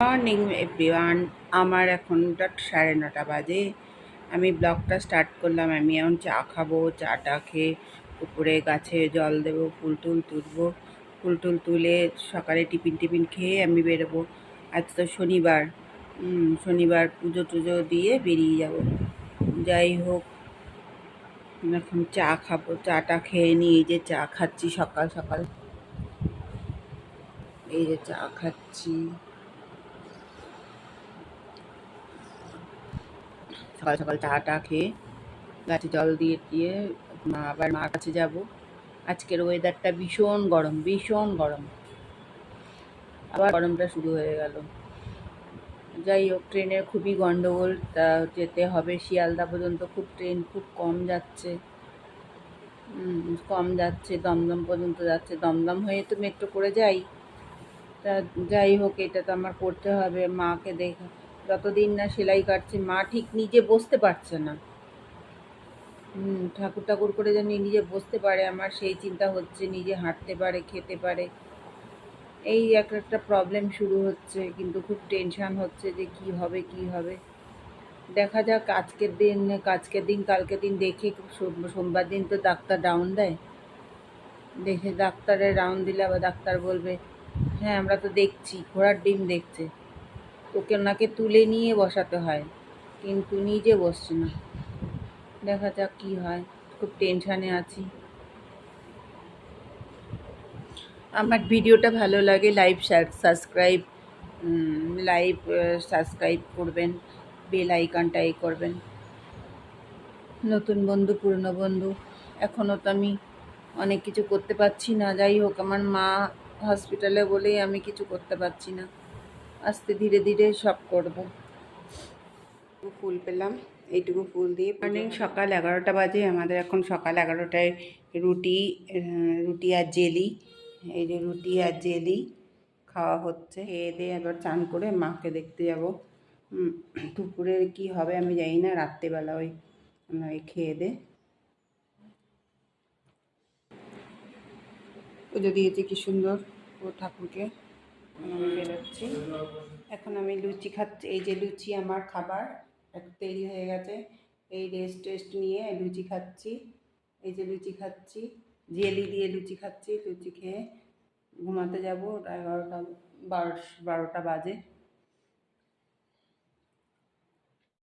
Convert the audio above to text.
Morning everyone আমার এখন dot সাড়ে নটা বাজে। আমি ব্লগটা স্টার্ট করলাম। আমি এখন চা খাব, চাটা খেয়ে উপরে গাছে জল দেবো, ফুল টুল তুলবো। ফুল টুল তুলে সকালে টিফিন টিফিন খেয়ে আমি বেরোবো। আজ তো শনিবার। শনিবার পুজো টুজো দিয়ে বেরিয়ে যাব। যাই হোক, এখন চা খাব, চাটা খেয়ে নিই এই যে চা খাচ্ছি সকাল সকাল। এই যে চা খাচ্ছি। সকাল সকাল চাটা খেয়ে গাছে জল দিয়ে দিয়ে মা আবার মার কাছে যাব। আজকের ওয়েদারটা ভীষণ গরম ভীষণ গরম। আবার গরমটা শুরু হয়ে গেল। যাই হোক, ট্রেনের খুবই গন্ডগোল, তা যেতে হবে শিয়ালদা পর্যন্ত। খুব ট্রেন খুব কম যাচ্ছে। কম যাচ্ছে, দমদম পর্যন্ত যাচ্ছে। দমদম হয়ে তো মেট্রো করে যাই। তা যাই হোক, এটা তো আমার করতে হবে। মাকে দেখে যতদিন না সেলাই কাটছে, মা ঠিক নিজে বসতে পারছে না। হুম ঠাকুর ঠাকুর করে যেন নিজে বসতে পারে, আমার সেই চিন্তা হচ্ছে, নিজে হাঁটতে পারে, খেতে পারে। এই এক একটা প্রবলেম শুরু হচ্ছে, কিন্তু খুব টেনশান হচ্ছে যে কি হবে কি হবে। দেখা যাক আজকের দিন আজকের দিন, কালকের দিন দেখে সোমবার দিন তো ডাক্তার ডাউন দেয়। দেখে ডাক্তারের রাউন্ড দিলে আবার ডাক্তার বলবে হ্যাঁ আমরা তো দেখছি, ঘোড়ার ডিম দেখছে। তোকে ওনাকে তুলে নিয়ে বসাতে হয়। কিন্তু নিজে বসছে না। দেখা যাক কি হয়। খুব টেনশানে আছি। আমার ভিডিওটা ভালো লাগে লাইভ সাবস্ক্রাইব লাইভ সাবস্ক্রাইব করবেন। বেল আইকনটা এ করবেন। নতুন বন্ধু, পুরনো বন্ধু, এখনও তো আমি অনেক কিছু করতে পারছি না। যাই হোক, আমার মা হসপিটালে বলেই আমি কিছু করতে পারছি না। আস্তে ধীরে ধীরে সব করব। ফুল পেলাম এইটুকু ফুল দিয়ে মর্নিং সকাল এগারোটা বাজে আমাদের এখন সকাল এগারোটায় রুটি রুটি আর জেলি। এই যে রুটি আর জেলি খাওয়া হচ্ছে। খেয়ে দিয়ে এবার চান করে মাকে দেখতে যাব। উম, দুপুরে কি হবে আমি জানি না রাত্রেবেলা ওই ওই খেয়ে দে পুজো দিয়েছি কি সুন্দর ও ঠাকুরকে। বেরোচ্ছি। এখন আমি লুচি খাচ্ছি। এই যে লুচি আমার খাবার তৈরি হয়ে গেছে। এই রেস্ট টেস্ট নিয়ে লুচি খাচ্ছি। এই যে লুচি খাচ্ছি। জেলি দিয়ে লুচি খাচ্ছি। লুচি খেয়ে ঘুমাতে যাব। এগারোটা বারো বারোটা বাজে।